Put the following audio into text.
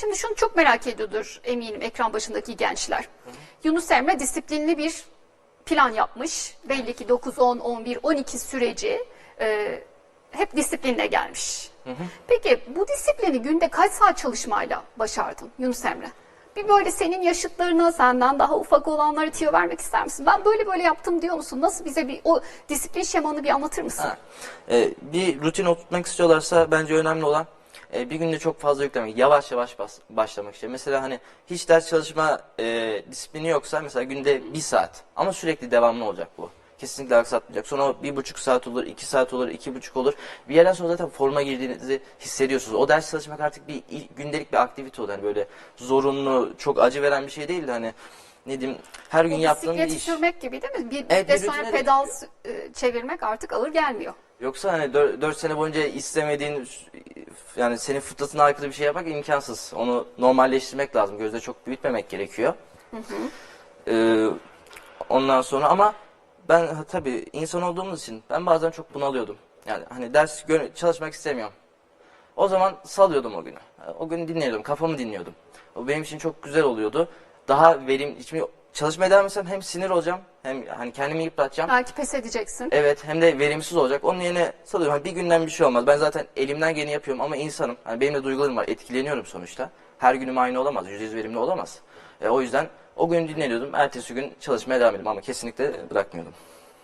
Şimdi şunu çok merak ediyordur eminim ekran başındaki gençler. Yunus Emre disiplinli bir plan yapmış. Belli ki 9, 10, 11, 12 süreci e, hep disiplinle gelmiş. Peki bu disiplini günde kaç saat çalışmayla başardın Yunus Emre? Bir böyle senin yaşıtlarına, senden daha ufak olanlara tüyo vermek ister misin? Ben böyle böyle yaptım diyor musun? Nasıl bize bir o disiplin şemanı bir anlatır mısın? Ha. Ee, bir rutin oturtmak istiyorlarsa bence önemli olan e, bir günde çok fazla yüklemek. Yavaş yavaş bas- başlamak işte. Mesela hani hiç ders çalışma e, disiplini yoksa mesela günde bir saat ama sürekli devamlı olacak bu. Kesinlikle aksatmayacak. Sonra bir buçuk saat olur, iki saat olur, iki buçuk olur. Bir yerden sonra zaten forma girdiğinizi hissediyorsunuz. O ders çalışmak artık bir gündelik bir aktivite oldu. Hani böyle zorunlu, çok acı veren bir şey değil de hani ne diyeyim her gün O yaptığım bir iş. sürmek gibi değil mi? Bir Evet, de bir sonra rutine pedal e, çevirmek artık ağır gelmiyor. Yoksa hani 4, sene boyunca istemediğin yani senin fıtratına aykırı bir şey yapmak imkansız. Onu normalleştirmek lazım. Gözde çok büyütmemek gerekiyor. Ee, ondan sonra ama ben tabii insan olduğumuz için ben bazen çok bunalıyordum. Yani hani ders çalışmak istemiyorum. O zaman salıyordum o günü. O gün dinliyordum, kafamı dinliyordum. O benim için çok güzel oluyordu. Daha verim, şimdi çalışmaya devam etsem hem sinir olacağım hem hani kendimi yıpratacağım. Belki pes edeceksin. Evet hem de verimsiz olacak. Onun yerine salıyorum. Hani bir günden bir şey olmaz. Ben zaten elimden geleni yapıyorum ama insanım. Hani benim de duygularım var. Etkileniyorum sonuçta. Her günüm aynı olamaz. Yüzde yüz verimli olamaz. E, o yüzden o gün dinleniyordum. Ertesi gün çalışmaya devam ediyordum ama kesinlikle bırakmıyordum.